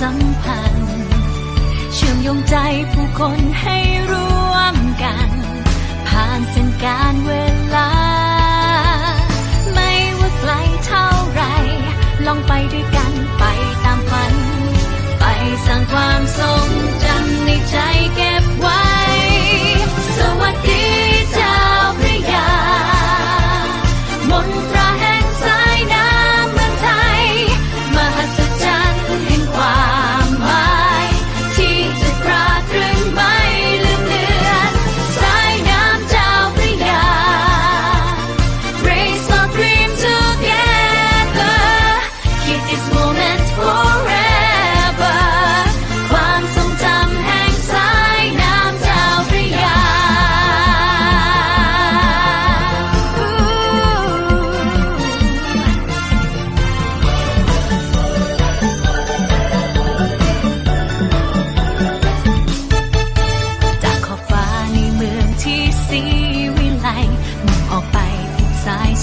สัมพันธ์เชื่อมโยงใจผู้คนให้ร่วมกัน ผ่านเส้นการเวลา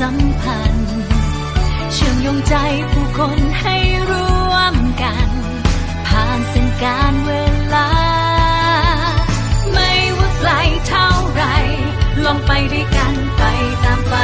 สัมพันธ์ เชื่อมโยงใจผู้คนให้ร่วมกัน ผ่านเส้นการเวลา ไม่ว่าไกลเท่าไร ลองไปด้วยกันไปตามไป